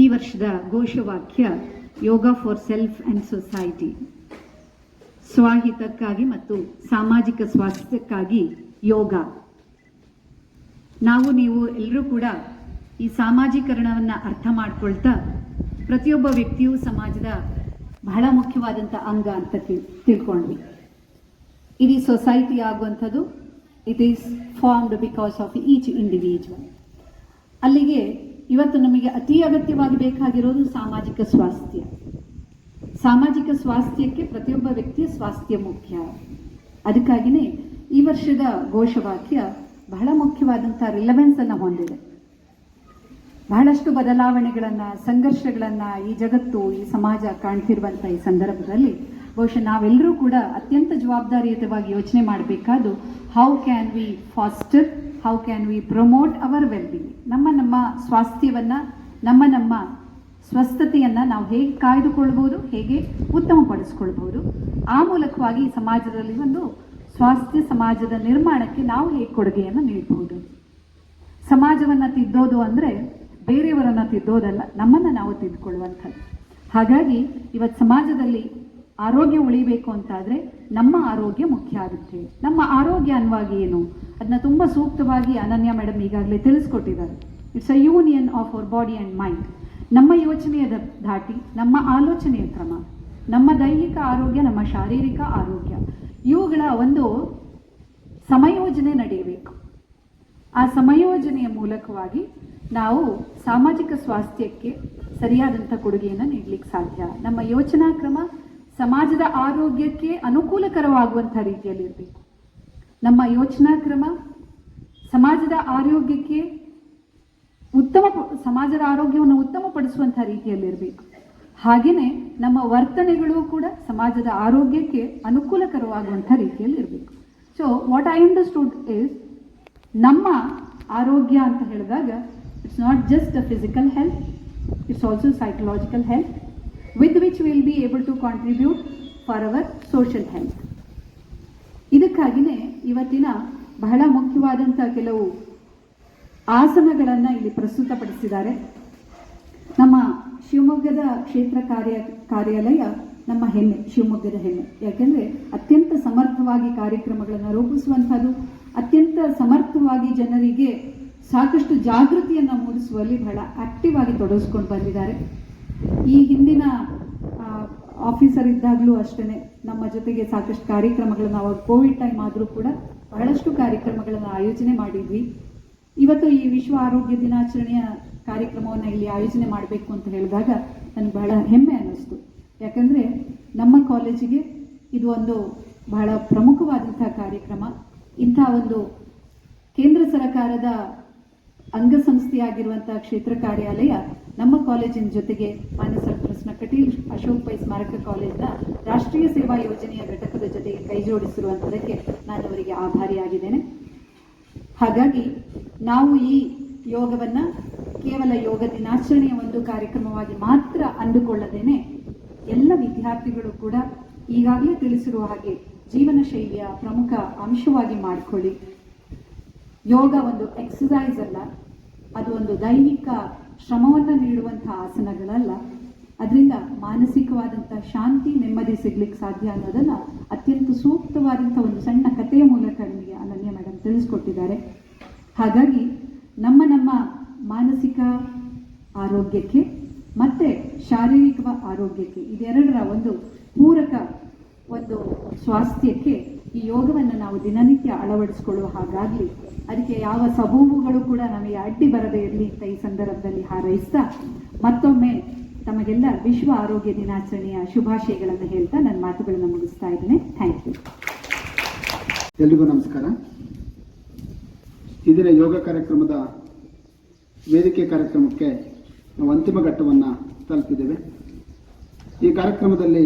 ಈ ವರ್ಷದ ಘೋಷವಾಕ್ಯ yoga for self and society ಸ್ವಾಹಿತಕ್ಕಾಗಿ ಮತ್ತು ಸಾಮಾಜಿಕ ಸ್ವಾಸ್ಥ್ಯಕ್ಕಾಗಿ ಯೋಗ. ನಾವು ನೀವು ಎಲ್ಲರೂ ಕೂಡ ಈ ಸಾಮಾಜೀಕರಣವನ್ನು ಅರ್ಥ ಮಾಡ್ಕೊಳ್ತಾ ಪ್ರತಿಯೊಬ್ಬ ವ್ಯಕ್ತಿಯೂ ಸಮಾಜದ ಬಹಳ ಮುಖ್ಯವಾದಂಥ ಅಂಗ ಅಂತ ತಿಳ್ ತಿಳ್ಕೊಂಡ್ವಿ. ಇಡೀ ಸೊಸೈಟಿ ಆಗುವಂಥದ್ದು. It is formed because of each individual ಅಲ್ಲಿಗೆ ಇವತ್ತು ನಮಗೆ ಅತಿ ಅಗತ್ಯವಾಗಿ ಬೇಕಾಗಿರೋದು ಸಾಮಾಜಿಕ ಸ್ವಾಸ್ಥ್ಯ. ಸಾಮಾಜಿಕ ಸ್ವಾಸ್ಥ್ಯಕ್ಕೆ ಪ್ರತಿಯೊಬ್ಬ ವ್ಯಕ್ತಿಯ ಸ್ವಾಸ್ಥ್ಯ ಮುಖ್ಯ. ಅದಕ್ಕಾಗಿಯೇ ಈ ವರ್ಷದ ಘೋಷವಾಕ್ಯ ಬಹಳ ಮುಖ್ಯವಾದಂಥ ರಿಲವೆನ್ಸ್ ಅನ್ನು ಹೊಂದಿದೆ. ಬಹಳಷ್ಟು ಬದಲಾವಣೆಗಳನ್ನು, ಸಂಘರ್ಷಗಳನ್ನು ಈ ಜಗತ್ತು, ಈ ಸಮಾಜ ಕಾಣ್ತಿರುವಂಥ ಈ ಸಂದರ್ಭದಲ್ಲಿ ಬಹುಶಃ ನಾವೆಲ್ಲರೂ ಕೂಡ ಅತ್ಯಂತ ಜವಾಬ್ದಾರಿಯುತವಾಗಿ ಯೋಚನೆ ಮಾಡಬೇಕಾದ್ದು how can we foster how can we promote our well being ನಮ್ಮ ನಮ್ಮ ಸ್ವಾಸ್ಥ್ಯವನ್ನು, ನಮ್ಮ ನಮ್ಮ ಸ್ವಸ್ಥತೆಯನ್ನು ನಾವು ಹೇಗೆ ಕಾಯ್ದುಕೊಳ್ಬೋದು ಹೇಗೆ ಉತ್ತಮಪಡಿಸ್ಕೊಳ್ಬೋದು ಆ ಮೂಲಕವಾಗಿ ಸಮಾಜದಲ್ಲಿ ಒಂದು ಸ್ವಾಸ್ಥ್ಯ ಸಮಾಜದ ನಿರ್ಮಾಣಕ್ಕೆ ನಾವು ಹೇಗೆ ಕೊಡುಗೆಯನ್ನು ನೀಡಬಹುದು ಸಮಾಜವನ್ನು ತಿದ್ದೋದು ಅಂದರೆ ಬೇರೆಯವರನ್ನು ತಿದ್ದೋದಲ್ಲ, ನಮ್ಮನ್ನು ನಾವು ತಿದ್ದುಕೊಳ್ಳುವಂಥದ್ದು. ಹಾಗಾಗಿ ಇವತ್ತು ಸಮಾಜದಲ್ಲಿ ಆರೋಗ್ಯ ಉಳಿಬೇಕು ಅಂತಾದರೆ ನಮ್ಮ ಆರೋಗ್ಯ ಮುಖ್ಯ ಆಗುತ್ತೆ. ನಮ್ಮ ಆರೋಗ್ಯ ಅನ್ವಾಗಿ ಏನು? ಅದನ್ನ ತುಂಬ ಸೂಕ್ತವಾಗಿ ಅನನ್ಯ ಮೇಡಮ್ ಈಗಾಗಲೇ ತಿಳಿಸ್ಕೊಟ್ಟಿದ್ದಾರೆ. It's a union of our body and mind ನಮ್ಮ ಯೋಚನೆಯ ದಾಟಿ, ನಮ್ಮ ಆಲೋಚನೆಯ ಕ್ರಮ. ನಮ್ಮ ದೈಹಿಕ ಆರೋಗ್ಯ, ನಮ್ಮ ಶಾರೀರಿಕ ಆರೋಗ್ಯ. ಇವುಗಳ ಒಂದು ಸಮಯೋಜನೆ ನಡೆಯಬೇಕು. ಆ ಸಮಯೋಜನೆಯ ಮೂಲಕವಾಗಿ ನಾವು ಸಾಮಾಜಿಕ ಸ್ವಾಸ್ಥ್ಯಕ್ಕೆ ಸರಿಯಾದಂಥ ಕೊಡುಗೆಯನ್ನು ನೀಡಲಿಕ್ಕೆ ಸಾಧ್ಯ. ನಮ್ಮ ಯೋಚನಾ ಕ್ರಮ ಸಮಾಜದ ಆರೋಗ್ಯಕ್ಕೆ ಅನುಕೂಲಕರವಾಗುವಂಥ ರೀತಿಯಲ್ಲಿ ಇರಬೇಕು. ನಮ್ಮ ಯೋಚನಾ ಕ್ರಮ ಸಮಾಜದ ಆರೋಗ್ಯಕ್ಕೆ ಉತ್ತಮ ಸಮಾಜದ ಆರೋಗ್ಯವನ್ನು ಉತ್ತಮಪಡಿಸುವಂಥ ರೀತಿಯಲ್ಲಿರಬೇಕು ಹಾಗೆಯೇ ನಮ್ಮ ವರ್ತನೆಗಳು ಕೂಡ ಸಮಾಜದ ಆರೋಗ್ಯಕ್ಕೆ ಅನುಕೂಲಕರವಾಗುವಂಥ ರೀತಿಯಲ್ಲಿ ಇರಬೇಕು so what I understood is ನಮ್ಮ ಆರೋಗ್ಯ ಅಂತ ಹೇಳಿದಾಗ it's not just a physical health it's also psychological health with which will be able to contribute for our social health ಇದಕ್ಕಾಗಿಯೇ ಇವತ್ತಿನ ಬಹಳ ಮುಖ್ಯವಾದಂಥ ಕೆಲವು ಆಸನಗಳನ್ನು ಇಲ್ಲಿ ಪ್ರಸ್ತುತಪಡಿಸಿದ್ದಾರೆ. ನಮ್ಮ ಶಿವಮೊಗ್ಗದ ಕ್ಷೇತ್ರ ಕಾರ್ಯ, ಕಾರ್ಯಾಲಯ ನಮ್ಮ ಹೆಮ್ಮೆ, ಶಿವಮೊಗ್ಗದ ಹೆಮ್ಮೆ. ಯಾಕೆಂದರೆ ಅತ್ಯಂತ ಸಮರ್ಥವಾಗಿ ಕಾರ್ಯಕ್ರಮಗಳನ್ನು ರೂಪಿಸುವಂಥದ್ದು, ಅತ್ಯಂತ ಸಮರ್ಥವಾಗಿ ಜನರಿಗೆ ಸಾಕಷ್ಟು ಜಾಗೃತಿಯನ್ನು ಮೂಡಿಸುವಲ್ಲಿ ಬಹಳ ಆಕ್ಟಿವ್ ಆಗಿ ತೊಡಗಿಸ್ಕೊಂಡು ಬಂದಿದ್ದಾರೆ. ಈ ಹಿಂದಿನ ಆಫೀಸರ್ ಇದ್ದಾಗಲೂ ಅಷ್ಟೇ ನಮ್ಮ ಜೊತೆಗೆ ಸಾಕಷ್ಟು ಕಾರ್ಯಕ್ರಮಗಳನ್ನು ಅವಾಗ ಕೋವಿಡ್ ಟೈಮ್ ಆದರೂ ಕೂಡ ಬಹಳಷ್ಟು ಕಾರ್ಯಕ್ರಮಗಳನ್ನು ಆಯೋಜನೆ ಮಾಡಿದ್ವಿ. ಇವತ್ತು ಈ ವಿಶ್ವ ಆರೋಗ್ಯ ದಿನಾಚರಣೆಯ ಕಾರ್ಯಕ್ರಮವನ್ನು ಇಲ್ಲಿ ಆಯೋಜನೆ ಮಾಡಬೇಕು ಅಂತ ಹೇಳಿದಾಗ ನನಗೆ ಬಹಳ ಹೆಮ್ಮೆ ಅನ್ನಿಸ್ತು. ಯಾಕಂದರೆ ನಮ್ಮ ಕಾಲೇಜಿಗೆ ಇದು ಒಂದು ಬಹಳ ಪ್ರಮುಖವಾದಂಥ ಕಾರ್ಯಕ್ರಮ. ಇಂಥ ಒಂದು ಕೇಂದ್ರ ಸರ್ಕಾರದ ಅಂಗಸಂಸ್ಥೆಯಾಗಿರುವಂಥ ಕ್ಷೇತ್ರ ಕಾರ್ಯಾಲಯ ನಮ್ಮ ಕಾಲೇಜಿನ ಜೊತೆಗೆ ಮಾನ್ಯ ಸರ್ಪ್ರಸ್ನ ಕಟೀಲ್ ಅಶೋಕ್ ಪೈ ಸ್ಮಾರಕ ಕಾಲೇಜಿನ ರಾಷ್ಟ್ರೀಯ ಸೇವಾ ಯೋಜನೆಯ ಘಟಕದ ಜೊತೆಗೆ ಕೈ ಜೋಡಿಸಿರುವಂಥದ್ದಕ್ಕೆ ನಾನು ಅವರಿಗೆ ಆಭಾರಿಯಾಗಿದ್ದೇನೆ. ಹಾಗಾಗಿ ನಾವು ಈ ಯೋಗವನ್ನು ಕೇವಲ ಯೋಗ ದಿನಾಚರಣೆಯ ಒಂದು ಕಾರ್ಯಕ್ರಮವಾಗಿ ಮಾತ್ರ ಅಂದುಕೊಳ್ಳದೇನೆ ಎಲ್ಲ ವಿದ್ಯಾರ್ಥಿಗಳು ಕೂಡ ಈಗಾಗಲೇ ತಿಳಿಸಿರುವ ಹಾಗೆ ಜೀವನ ಶೈಲಿಯ ಪ್ರಮುಖ ಅಂಶವಾಗಿ ಮಾಡಿಕೊಳ್ಳಿ. ಯೋಗ ಒಂದು ಎಕ್ಸಸೈಸ್ ಅಲ್ಲ, ಅದು ಒಂದು ದೈಹಿಕ ಶ್ರಮವನ್ನು ನೀಡುವಂತಹ ಆಸನಗಳಲ್ಲ. ಅದರಿಂದ ಮಾನಸಿಕವಾದಂಥ ಶಾಂತಿ, ನೆಮ್ಮದಿ ಸಿಗ್ಲಿಕ್ಕೆ ಸಾಧ್ಯ ಅನ್ನೋದನ್ನ ಅತ್ಯಂತ ಸೂಕ್ತವಾದಂಥ ಒಂದು ಸಣ್ಣ ಕಥೆಯ ಮೂಲಕ ನಿಮಗೆ ಅನನ್ಯ ಮೇಡಮ್ ತಿಳಿಸ್ಕೊಟ್ಟಿದ್ದಾರೆ. ಹಾಗಾಗಿ ನಮ್ಮ ನಮ್ಮ ಮಾನಸಿಕ ಆರೋಗ್ಯಕ್ಕೆ ಮತ್ತೆ ಶಾರೀರಿಕ ಆರೋಗ್ಯಕ್ಕೆ ಇದೆರಡರ ಒಂದು ಪೂರಕ ಒಂದು ಸ್ವಾಸ್ಥ್ಯಕ್ಕೆ ಈ ಯೋಗವನ್ನು ನಾವು ದಿನನಿತ್ಯ ಅಳವಡಿಸಿಕೊಳ್ಳುವ ಹಾಗಾಗಲಿ, ಅದಕ್ಕೆ ಯಾವ ಸಬೂಬುಗಳು ಕೂಡ ನಮಗೆ ಅಡ್ಡಿ ಬರದೇ ಇರಲಿ ಅಂತ ಈ ಸಂದರ್ಭದಲ್ಲಿ ಹಾರೈಸ್ತಾ ಮತ್ತೊಮ್ಮೆ ತಮಗೆಲ್ಲ ವಿಶ್ವ ಆರೋಗ್ಯ ದಿನಾಚರಣೆಯ ಶುಭಾಶಯಗಳನ್ನು ಹೇಳ್ತಾ ನನ್ನ ಮಾತುಗಳನ್ನು ಮುಗಿಸ್ತಾ ಇದ್ದೇನೆ. ಥ್ಯಾಂಕ್ ಯು ಎಲ್ರಿಗೂ ನಮಸ್ಕಾರ. ಇದರ ಯೋಗ ಕಾರ್ಯಕ್ರಮದ ವೇದಿಕೆ ಕಾರ್ಯಕ್ರಮಕ್ಕೆ ನಾವು ಅಂತಿಮ ಘಟ್ಟವನ್ನು ತಲುಪಿದ್ದೇವೆ. ಈ ಕಾರ್ಯಕ್ರಮದಲ್ಲಿ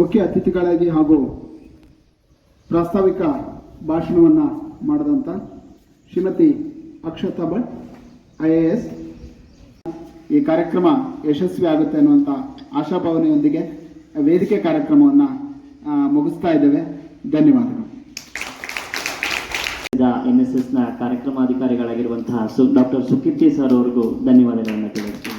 ಮುಖ್ಯ ಅತಿಥಿಗಳಾಗಿ ಹಾಗೂ ಪ್ರಾಸ್ತಾವಿಕ ಭಾಷಣವನ್ನು ಮಾಡಿದಂಥ Shrimati Akshata Bhat, I A S. ಈ ಕಾರ್ಯಕ್ರಮ ಯಶಸ್ವಿ ಆಗುತ್ತೆ ಅನ್ನುವಂಥ ಆಶಾಭಾವನೆಯೊಂದಿಗೆ ವೇದಿಕೆ ಕಾರ್ಯಕ್ರಮವನ್ನು ಮುಗಿಸ್ತಾ ಇದ್ದೇವೆ. ಧನ್ಯವಾದಗಳು. ಎನ್ ಎಸ್ ಎಸ್ನ ಕಾರ್ಯಕ್ರಮಾಧಿಕಾರಿಗಳಾಗಿರುವಂತಹ ಡಾಕ್ಟರ್ ಸುಕೀರ್ತಿ ಸರ್ ಅವರಿಗೂ ಧನ್ಯವಾದಗಳನ್ನು ತಿಳಿಸ್ತೀನಿ.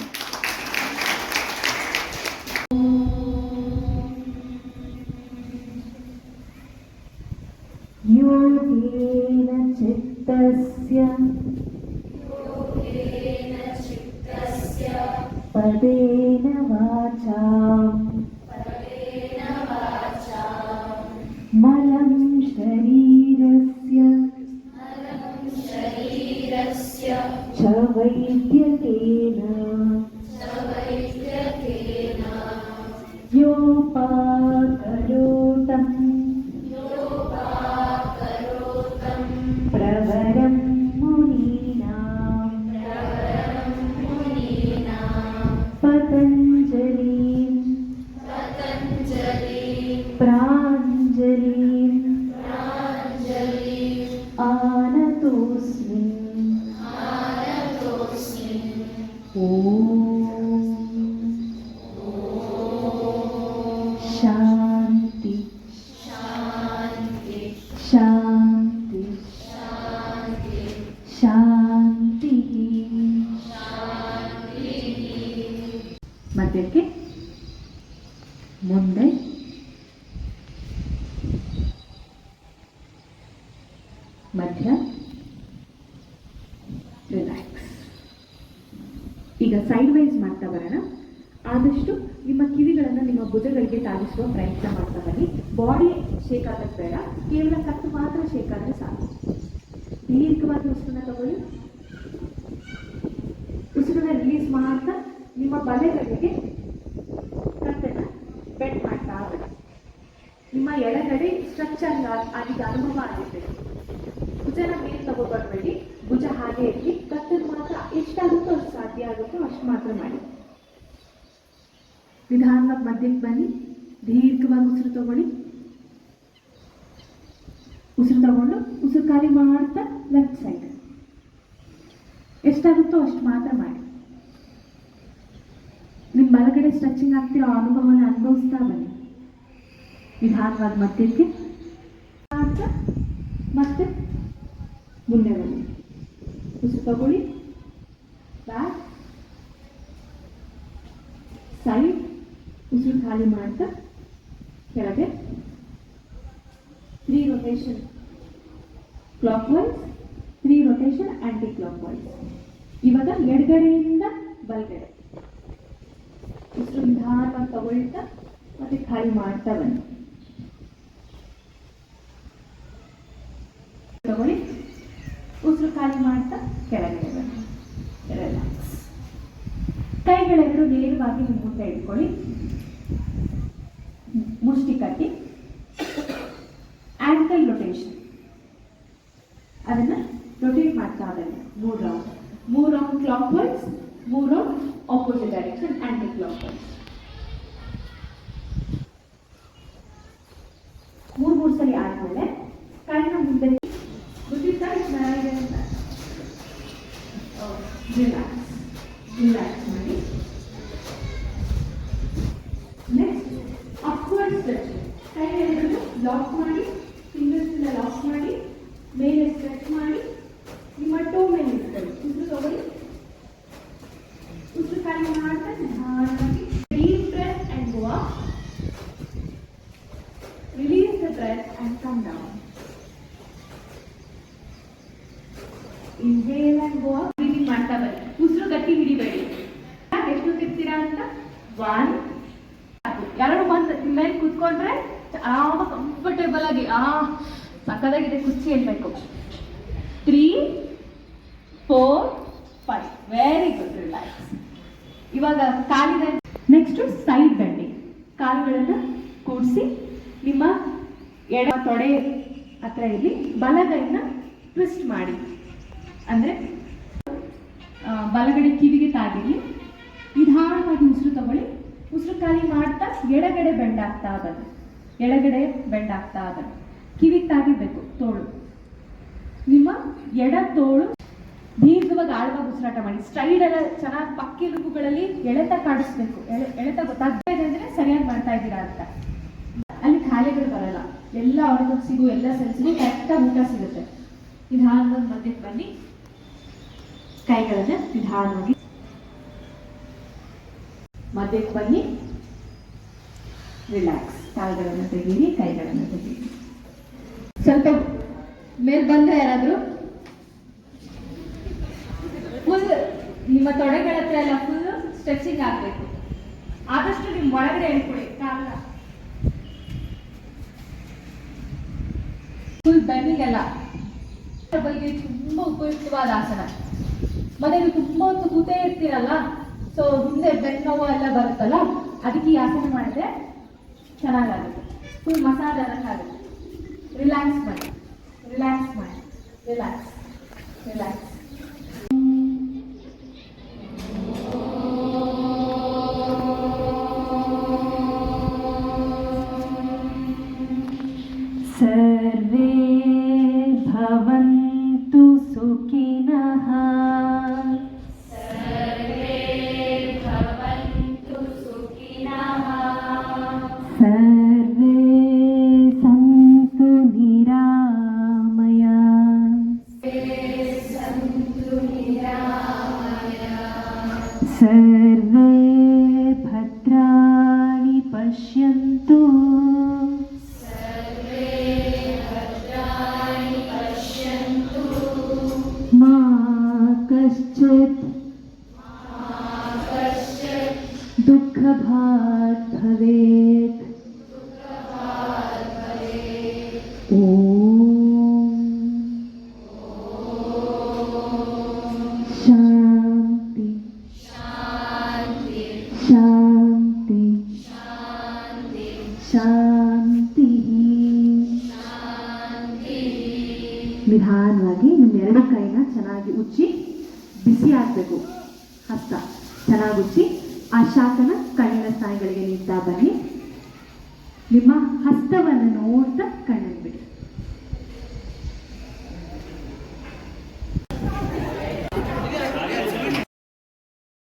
ಬನ್ನಿ ನಿಮ್ಮ ಎಡಗಡೆ ಸ್ಟ್ರಕ್ಚರ್ ಆಗಿದ್ದ ಅನುಭವ ಆಗಿದೆ ಭುಜನ ಮೇಲೆ ತಗೋಬರ್ಬೇಡಿ ಭುಜ ಹಾಗೆ ಇರಲಿ. ಕತ್ತನ್ನು ಮಾತ್ರ ಎಷ್ಟಾಗುತ್ತೋ ಅಷ್ಟು ಸಾಧ್ಯ ಆಗುತ್ತೋ ಅಷ್ಟು ಮಾತ್ರ ಮಾಡಿ. ನಿಧಾನವಾಗಿ ಮಧ್ಯಕ್ಕೆ ಬನ್ನಿ. ದೀರ್ಘವಾಗಿ ಉಸಿರು ತಗೊಳ್ಳಿ. ಉಸಿರು ತಗೊಂಡು ಉಸಿರು ಖಾಲಿ ಮಾಡ್ತಾ ಲೆಫ್ಟ್ ಸೈಡ್ ಎಷ್ಟಾಗುತ್ತೋ ಅಷ್ಟು ಮಾತ್ರ ಮಾಡಿ. ನಿಮ್ಮ ಬಲಗಡೆ ಸ್ಟ್ರೆಚಿಂಗ್ ಆಗ್ತಿರೋ ಅನುಭವನ ಅನುಭವಿಸ್ತಾ ಬನ್ನಿ. ನಿಧಾನವಾಗಿ ಮಧ್ಯಕ್ಕೆ ಮಾಡ್ತಾ ಮತ್ತೆ ಮುಂದೆ ಬನ್ನಿ. ಉಸಿರು ತಗೊಳ್ಳಿ ಬ್ಯಾಕ್ ಸೈಡ್ ಉಸಿರು ಖಾಲಿ ಮಾಡ್ತಾ ಕೆಳಗೆ. Three rotation clockwise three rotation anticlockwise ಇವಾಗ ಎಡಗಡೆಯಿಂದ ಬಲಗಡೆ. ಉಸಿರು ನಿಧಾನವಾಗಿ ತಗೊಳ್ತಾ ಮತ್ತೆ ಖಾಲಿ ಮಾಡ್ತಾ ಬನ್ನಿ. ತಗೊಳ್ಳಿ ಉಸಿರು ಖಾಲಿ ಮಾಡ್ತಾ ಕೆಳಗಡೆ ಬನ್ನಿ. ರಿಲ್ಯಾಕ್ಸ್ ಕೈಗಳೆರಡು ನೇರವಾಗಿ ನಿಮ್ಮ ಮುಂದೆ ಇಟ್ಕೊಳ್ಳಿ. ಮುಷ್ಟಿ ಕಟ್ಟಿ. ಆಂಕಲ್ ರೊಟೇಷನ್ ಅದನ್ನ ರೊಟೇಟ್ ಮಾಡ್ತಾ ಬನ್ನಿ. ಮೂರು ರೌಂಡ್ ಮೂರು ರೌಂಡ್ ಕ್ಲಾಕ್ ವೈಸ್ ಮೂರು round opposite direction aunty clock wise ಮೂರು ಮೂರು ಸಲ ಆದಮೇಲೆ ಕೈನ ಮುಂದೆ ರಿಲ್ಯಾಕ್ಸ್ ರಿಲ್ಯಾಕ್ಸ್ ಮಾಡಿ ನೆಕ್ಸ್ಟ್ ಅಪ್ವರ್ಡ್ ಸ್ಟ್ರೆಚಿಂಗ್ ಕೈ ಎರಡು ಲಾಕ್ ಮಾಡಿ ಫಿಂಗರ್ಸ್ ಲಾಕ್ ಮಾಡಿ ಮೇಲೆ ಸ್ಟ್ರೆಚ್ ಮಾಡಿ ನಿಮ್ಮ ಟೋ ಮೇಲೆ ಇಟ್ಕೊಳ್ಳಿ ಉಸಿರು ತಗೊಳ್ಳಿ ಉಸಿರು ಖಾಲಿ ಮಾಡ್ತಾ ನಿಧಾನವಾಗಿ deep breath and go up release the breath and come down inhale and go up breathing ಮಾಡ್ತಾ ಬನ್ನಿ ಉಸಿರು ಗಟ್ಟಿ ಹಿಡಿಬೇಡಿ ಯಾಕೆ ಎಷ್ಟು ತಿರ್ತೀರಾ ಅಂತ ಒನ್ ಎರಡು ಬಂದು ನಿಮ್ಮ ಮೇಲೆ ಕೂತ್ಕೊಂಡ್ರೆ ಆರಾಮ ಕಂಫರ್ಟೇಬಲ್ ಆಗಿ ಆ ಸಕ್ಕದಾಗಿದೆ ಕುರ್ಚಿ ಹೇಳ್ಬೇಕು three four five very good relax ಇವಾಗ ಕಾಲಿನ ನೆಕ್ಸ್ಟ್ ಸೈಡ್ ಬೆಂಡಿಂಗ್ ಕಾಲುಗಳನ್ನು ಕೂಡಿಸಿ ನಿಮ್ಮ ಎಡ ತೊಡೆ ಹತ್ರ ಇರಲಿ ಬಲಗೈನ ಟ್ವಿಸ್ಟ್ ಮಾಡಿ ಅಂದರೆ ಬಲಗಡೆ ಕಿವಿಗೆ ತಾಗಿರಲಿ ನಿಧಾನವಾಗಿ ಉಸಿರು ತಗೊಳ್ಳಿ ಉಸಿರು ಖಾಲಿ ಮಾಡ್ತಾ ಎಡಗಡೆ ಬೆಂಡಾಗ್ತಾ ಬನ್ನಿ. ಎಡಗಡೆ ಬೆಂಡ್ ಆಗ್ತಾ ಬನ್ನಿ. ಕಿವಿಗೆ ತಾಗಿಬೇಕು ತೋಳು. ನಿಮ್ಮ ಎಡ ತೋಳು ದೀರ್ಘವಾಗಿ ಆಳವಾಗಿ ಉಸಿರಾಟ ಮಾಡಿ. ಸ್ಟ್ರೈಡ್ ಎಲ್ಲ ಚೆನ್ನಾಗಿ ಪಕ್ಕೆಲುಬುಗಳಲ್ಲಿ ಎಳೆತ ಕಾಡಿಸ್ಬೇಕು ಎಳೆ, ಎಳೆತ ಅಂದ್ರೆ ಸರಿಯಾಗಿ ಮಾಡ್ತಾ ಇದ್ದೀರಾ ಅಂತ. ಅಲ್ಲಿ ಖಾಲಿಗಳು ಬರಲ್ಲ. ಎಲ್ಲ ಆರ್ಗನ್ಸಿಗೂ ಎಲ್ಲ ಸೆಲ್ಸ್ಗೂ ಕರೆಕ್ಟಾಗಿ ಊಟ ಸಿಗುತ್ತೆ. ನಿಧಾನವಾಗಿ ಮಧ್ಯಕ್ಕೆ ಬನ್ನಿ. ಕೈಗಳನ್ನ ನಿಧಾನವಾಗಿ ಮಧ್ಯಕ್ಕೆ ಬನ್ನಿ. ರಿಲ್ಯಾಕ್ಸ್ ಕಾಲುಗಳನ್ನು ತೆಗೀರಿ, ಕೈಗಳನ್ನು ತೆಗೀರಿ. ಸ್ವಲ್ಪ ಮೇಲೆ ಬಂದ್ರೆ ಯಾರಾದರೂ? ಫುಲ್ ನಿಮ್ಮ ತೊಡೆಗಳ ಹತ್ರ ಎಲ್ಲ ಫುಲ್ ಸ್ಟ್ರೆಚಿಂಗ್ ಆಗಬೇಕು. ಆದಷ್ಟು ನಿಮ್ಮ ಒಳಗಡೆ ಹೇಳ್ಕೊಡಿ ಕಾಲ. ಫುಲ್ ಬೆನ್ನಿಗೆಲ್ಲ ಬಗ್ಗೆ ತುಂಬಾ ಉಪಯುಕ್ತವಾದ ಆಸನ. ಮತ್ತೆ ನೀವು ತುಂಬಾ ಹೊತ್ತು ಕೂತೇ ಇರ್ತೀರಲ್ಲ? ಸೊ ಹಿಂದೆ ಬೆನ್ನೋವು ಎಲ್ಲ ಬರುತ್ತಲ್ಲ, ಅದಕ್ಕೆ ಆಸನ ಮಾಡಿದ್ರೆ ಚೆನ್ನಾಗಾಗುತ್ತೆ. ಫುಲ್ ಮಸಾಜ್ ಆಗುತ್ತೆ. ರಿಲ್ಯಾಕ್ಸ್ ಮಾಡಿ. ರಿಲ್ಯಾಕ್ಸ್ ಮಾಡಿ. Relax relax